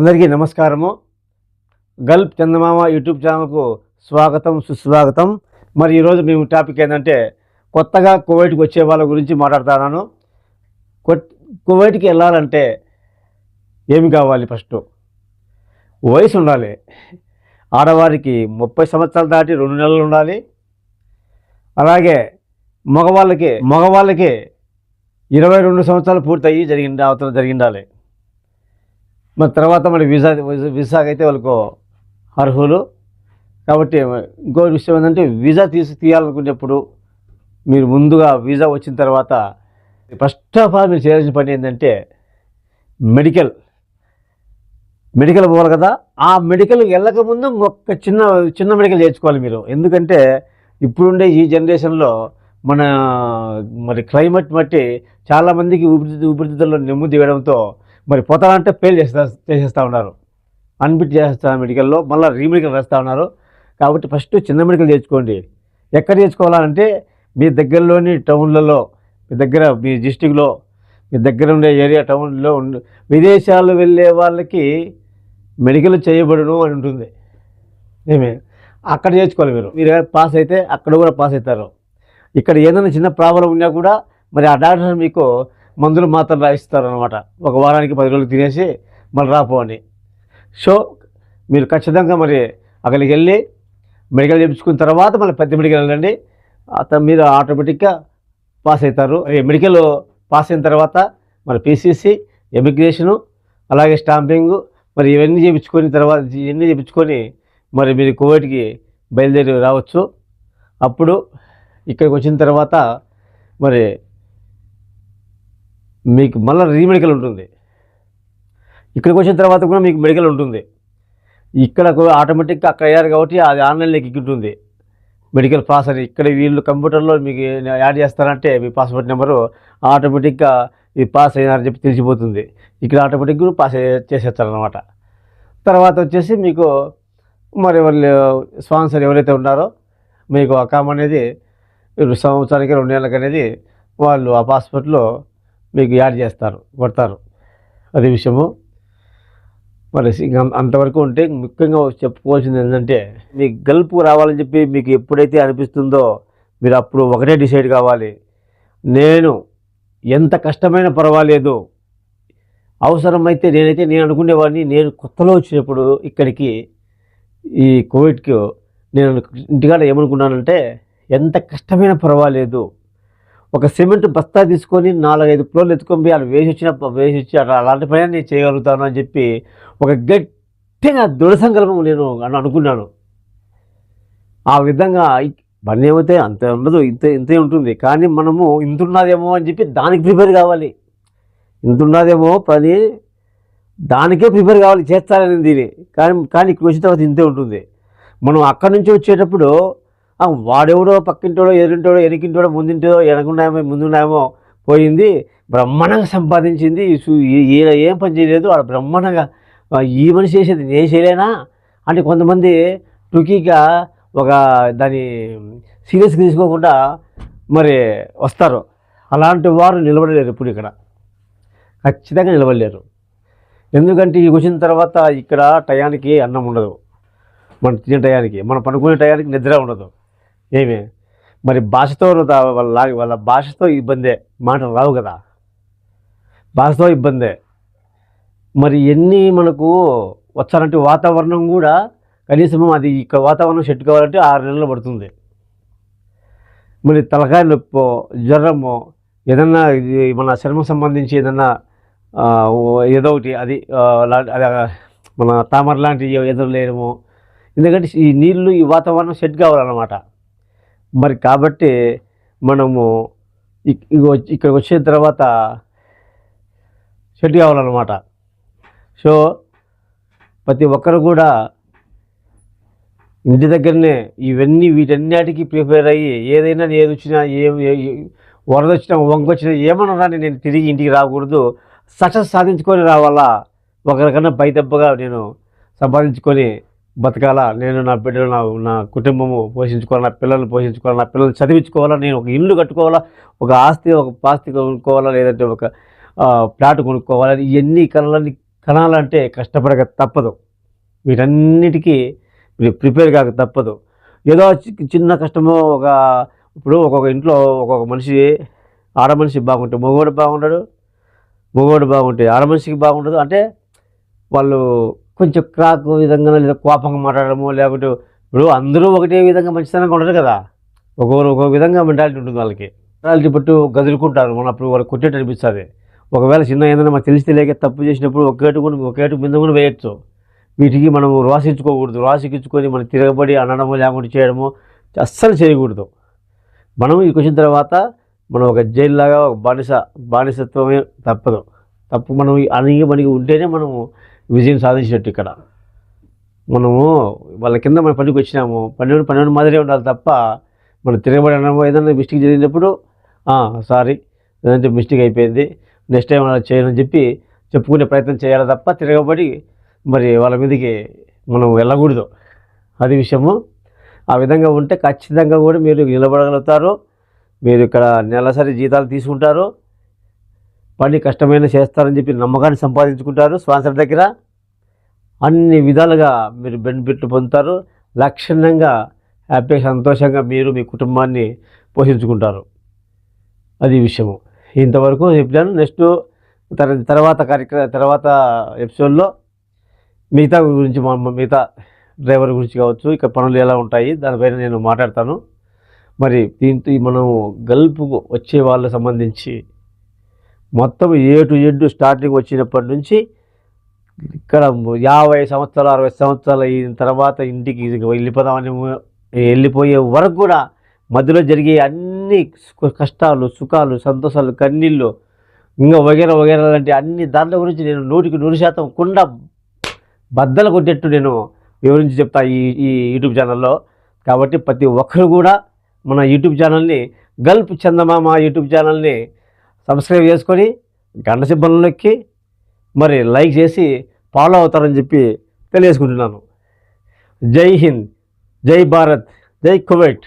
అందరికీ నమస్కారము. గల్ప్ చందమామ యూట్యూబ్ ఛానల్కు స్వాగతం సుస్వాగతం. మరి ఈరోజు మేము టాపిక్ ఏంటంటే కొత్తగా కువైట్కి వచ్చే వాళ్ళ గురించి మాట్లాడుతున్నాను. కొట్- కువైట్కి వెళ్ళాలంటే ఏమి కావాలి ఫస్ట్? వయసు ఉండాలి. ఆడవారికి ముప్పై సంవత్సరాలు దాటి రెండు నెలలు ఉండాలి. అలాగే మగవాళ్ళకి మగవాళ్ళకి ఇరవై రెండు సంవత్సరాలు పూర్తయ్యి జరిగింది అవతల జరిగిండాలి. మరి తర్వాత మరి వీసా వీసాకి అయితే వాళ్ళకు అర్హులు. కాబట్టి ఇంకో విషయం ఏంటంటే వీసా తీసి తీయాలనుకునేప్పుడు మీరు ముందుగా వీసా వచ్చిన తర్వాత ఫస్ట్ ఆఫ్ ఆల్ మీరు చేయాల్సిన పని ఏంటంటే మెడికల్. మెడికల్ పోవాలి కదా. ఆ మెడికల్ వెళ్ళకముందు ఒక చిన్న చిన్న మెడికల్ చేర్చుకోవాలి మీరు. ఎందుకంటే ఇప్పుడుండే ఈ జనరేషన్లో మన మరి క్లైమేట్ బట్టి చాలామందికి ఊపిరితిత్తు ఊపిరితిత్తుల్లో నెమ్ము దిగడంతో మరి పోతానంటే ఫెయిల్ చేస్తా చేసేస్తూ ఉన్నారు. అన్బిట్ చేసేస్తారు మెడికల్లో మళ్ళీ రీమెడికల్ వేస్తూ ఉన్నారు. కాబట్టి ఫస్ట్ చిన్న మెడికల్ చేర్చుకోండి ఎక్కడ చేర్చుకోవాలంటే మీ దగ్గరలోని టౌన్లలో మీ దగ్గర మీ డిస్టిక్లో మీ దగ్గర ఉండే ఏరియా టౌన్లో ఉండే విదేశాలు వెళ్ళే వాళ్ళకి మెడికల్ చేయబడును అని ఉంటుంది. ఏమే? అక్కడ చేర్చుకోవాలి మీరు. మీరు పాస్ అయితే అక్కడ కూడా పాస్ అవుతారు. ఇక్కడ ఏదైనా చిన్న ప్రాబ్లం ఉన్నా కూడా మరి ఆ డాక్టర్ మీకు మందులు మాత్రం రాయిస్తారు అనమాట ఒక వారానికి పది రోజులు తినేసి మళ్ళీ రాపో అని. సో మీరు ఖచ్చితంగా మరి అక్కడికి వెళ్ళి మెడికల్ చేయించుకున్న తర్వాత మళ్ళీ పెద్ద మెడికల్ వెళ్ళండి. అతను మీరు ఆటోమేటిక్గా పాస్ అవుతారు. మెడికల్ పాస్ అయిన తర్వాత మరి పీసీసీ ఎమిగ్రేషను అలాగే స్టాంపింగ్ మరి ఇవన్నీ చేయించుకొని తర్వాత ఇవన్నీ చేయించుకొని మరి మీరు కోవిడ్కి బయలుదేరి రావచ్చు. అప్పుడు ఇక్కడికి వచ్చిన తర్వాత మరి మీకు మళ్ళీ రీమెడికల్ ఉంటుంది. ఇక్కడికి వచ్చిన తర్వాత కూడా మీకు మెడికల్ ఉంటుంది. ఇక్కడ ఆటోమేటిక్గా అక్కడ అయ్యారు కాబట్టి అది ఆన్లైన్లోకి ఎక్కింటుంది మెడికల్ పాస్ అని ఇక్కడ వీళ్ళు కంప్యూటర్లో మీకు యాడ్ చేస్తారంటే మీ పాస్పోర్ట్ నెంబరు ఆటోమేటిక్గా ఇది పాస్ అయినారని చెప్పి తెలిసిపోతుంది. ఇక్కడ ఆటోమేటిక్గా పాస్ చేసేస్తారనమాట తర్వాత వచ్చేసి మీకు మరి వాళ్ళు స్పాన్సర్ ఎవరైతే ఉన్నారో మీకు అకామ్ అనేది సంవత్సరానికి రెండు నెలలకు అనేది వాళ్ళు ఆ పాస్పోర్ట్లో మీకు యాడ్ చేస్తారు కొడతారు. అది విషయము. మరి ఇంకా అంతవరకు ఉంటే ముఖ్యంగా చెప్పుకోవాల్సింది ఏంటంటే మీకు గెలుపు రావాలని చెప్పి మీకు ఎప్పుడైతే అనిపిస్తుందో మీరు అప్పుడు ఒకటే డిసైడ్ కావాలి. నేను ఎంత కష్టమైన పర్వాలేదు. అవసరమైతే నేనైతే నేను అనుకునేవాడిని. నేను కొత్తలో వచ్చినప్పుడు ఇక్కడికి ఈ కోవిడ్కి నేను ఇంటికాడ ఏమనుకున్నానంటే ఎంత కష్టమైన పర్వాలేదు. ఒక సిమెంట్ బస్తా తీసుకొని నాలుగైదు ఫ్లోర్లు ఎత్తుకొని పోయి అలా వేసి వచ్చిన వేసి వచ్చి అట్లా అలాంటి పని నేను చేయగలుగుతాను అని చెప్పి ఒక గట్టిగా దృఢ సంకల్పం నేను అని అనుకున్నాను. ఆ విధంగా పని ఏమైతే అంత ఉండదు ఇంత ఇంతే ఉంటుంది. కానీ మనము ఇంత ఉన్నదేమో అని చెప్పి దానికి ప్రిపేర్ కావాలి. ఇంత ఉన్నదేమో పని దానికే ప్రిపేర్ కావాలి చేస్తారని దీని కానీ కానీ ఇక్కడ వచ్చిన తర్వాత ఇంతే ఉంటుంది. మనం అక్కడి నుంచి వచ్చేటప్పుడు వాడెవడో పక్కింటోడో ఎదురింటోడో ఎనికింటోడో ముందింటో వెనకున్నామో ముందున్నామో పోయింది. బ్రహ్మాండంగా సంపాదించింది. సు- ఈయన ఏం పని చేయలేదు. వాడు బ్రహ్మాండంగా ఈ మనిషి చేసేది నేను చేయలేనా? అంటే కొంతమంది టుకీగా ఒక దాన్ని సీరియస్గా తీసుకోకుండా మరి వస్తారు. అలాంటి వారు నిలబడలేరు ఇప్పుడు ఇక్కడ. ఖచ్చితంగా నిలబడలేరు. ఎందుకంటే ఈ వచ్చిన తర్వాత ఇక్కడ టయానికి అన్నం ఉండదు. మనం తినే టయానికి మనం పనుకునే టయానికి నిద్ర ఉండదు. ఏమి? మరి భాషతో వాళ్ళ వాళ్ళ భాషతో ఇబ్బందే. మాటలు రావు కదా. భాషతో ఇబ్బందే. మరి ఎన్ని మనకు వచ్చారంటే వాతావరణం కూడా కనీసం అది ఇక్కడ వాతావరణం చెట్టుకోవాలంటే కావాలంటే ఆరు నెలలు పడుతుంది. మరి తలకాయ నొప్పో జ్వరమో ఏదన్నా ఇది మన చర్మం సంబంధించి ఏదన్నా ఏదో ఒకటి అది అది మన తామర లాంటివి ఎదురులేయడము ఎందుకంటే ఈ నీళ్ళు ఈ వాతావరణం సెట్ కావాలన్నమాట. మరి కాబట్టి మనము ఇక్- ఇక్కడికి వచ్చిన తర్వాత సెట్ కావాలన్నమాట. సో ప్రతి ఒక్కరు కూడా ఇంటి దగ్గరనే ఇవన్నీ వీటన్నిటికీ ప్రిపేర్ అయ్యి ఏదైనా ఏది వచ్చినా ఏం వరద వచ్చినా వంక వచ్చినా ఏమన్నా రాని నేను తిరిగి ఇంటికి రాకూడదు. సక్సెస్ సాధించుకొని రావాలా? ఒకరికన్నా పై దెబ్బగా నేను సంపాదించుకొని బతకాలా? నేను నా బిడ్డలు నా నా కుటుంబము పోషించుకోవాలి? నా పిల్లల్ని పోషించుకోవాలి? నా పిల్లల్ని చదివించుకోవాలా? నేను ఒక ఇల్లు కట్టుకోవాలా? ఒక ఆస్తి ఒక పాస్తి కొనుక్కోవాలా? లేదంటే ఒక ప్లాట్ కొనుక్కోవాలా? ఇవన్నీ కళలన్నీ కనాలంటే కష్టపడక తప్పదు. వీటన్నిటికీ మీరు ప్రిపేర్ కాక తప్పదు. ఏదో చి- చిన్న కష్టమో ఒక ఇప్పుడు ఒక్కొక్క ఇంట్లో ఒక్కొక్క మనిషి ఆడ మనిషి బాగుంటే మగవాడు బాగుంటాడు మగవాడు బాగుంటే ఆడ మనిషికి బాగుండదు. అంటే వాళ్ళు కొంచెం క్రాక్ విధంగా లేదా కోపంగా మాట్లాడడము లేకుంటే ఇప్పుడు అందరూ ఒకటే విధంగా మంచితనంగా ఉండరు కదా. ఒక్కొక్కరు ఒక్కొక్క విధంగా మెంటాలిటీ ఉంటుంది వాళ్ళకి. మెంటాలిటీ పట్టు గదులుకుంటారు. మన అప్పుడు వాళ్ళు కొట్టేట్టు అనిపిస్తుంది. ఒకవేళ చిన్న ఏదైనా మనకు తెలిసి తెలియక తప్పు చేసినప్పుడు ఒకేటు కూడా ఒకేటు మీద కూడా వేయచ్చు. వీటికి మనం రాసించుకోకూడదు. రాసికించుకొని మనం తిరగబడి అనడము లేకుండా చేయడము అస్సలు చేయకూడదు. మనం ఇక్కడికి వచ్చిన తర్వాత మనం ఒక జైల్లాగా ఒక బానిస బానిసత్వమే తప్పదు. తప్పు మనం అణిగి మనకి ఉంటేనే మనము విజయం సాధించినట్టు ఇక్కడ. మనము వాళ్ళ కింద మన పనికి వచ్చినాము. పన్నెండు పన్నెండు మాదిరే ఉండాలి తప్ప మనం తిరగబడి అనడము ఏదైనా మిస్టేక్ జరిగినప్పుడు సారీ ఏదంటే మిస్టేక్ అయిపోయింది నెక్స్ట్ టైం అలా చేయనని చెప్పి చెప్పుకునే ప్రయత్నం చేయాలి తప్ప తిరగబడి మరి వాళ్ళ మీదకి మనం వెళ్ళకూడదు. అది విషయము. ఆ విధంగా ఉంటే ఖచ్చితంగా కూడా మీరు నిలబడగలుగుతారు. మీరు ఇక్కడ నెలసరి జీతాలు తీసుకుంటారు. పని కష్టమైన చేస్తారని చెప్పి నమ్మకాన్ని సంపాదించుకుంటారు. స్పాన్సర్ దగ్గర అన్ని విధాలుగా మీరు బెనిఫిట్లు పొందుతారు. లక్షణంగా హ్యాపీగా సంతోషంగా మీరు మీ కుటుంబాన్ని పోషించుకుంటారు. అది విషయము. ఇంతవరకు చెప్పాను నెక్స్ట్ తర తర్వాత కార్యక్రమ తర్వాత ఎపిసోడ్లో మిగతా గురించి మా మిగతా డ్రైవర్ గురించి కావచ్చు ఇక పనులు ఎలా ఉంటాయి దానిపైన నేను మాట్లాడతాను. మరి దీంతో మనం గల్ఫ్కు వచ్చే వాళ్ళకు సంబంధించి మొత్తం ఏ టు స్టార్టింగ్ వచ్చినప్పటి నుంచి ఇక్కడ యాభై సంవత్సరాలు అరవై సంవత్సరాలు అయిన తర్వాత ఇంటికి వెళ్ళిపోదామని వెళ్ళిపోయే వరకు కూడా మధ్యలో జరిగే అన్ని కష్టాలు సుఖాలు సంతోషాలు కన్నీళ్ళు ఇంకా వగేర వగేర లాంటి అన్ని దాంట్లో గురించి నేను నూటికి నూరు శాతం కుండా బద్దలు కొట్టేట్టు నేను వివరించి చెప్తా ఈ ఈ యూట్యూబ్ ఛానల్లో. కాబట్టి ప్రతి ఒక్కరు కూడా మన యూట్యూబ్ ఛానల్ని గల్ఫ్ చందమామ యూట్యూబ్ ఛానల్ని సబ్స్క్రైబ్ చేసుకొని గంట సింబల్ నొక్కి మరి లైక్ చేసి ఫాలో అవుతారని చెప్పి తెలియజేసుకుంటున్నాను. జై హింద్ జై భారత్ జై కువైట్.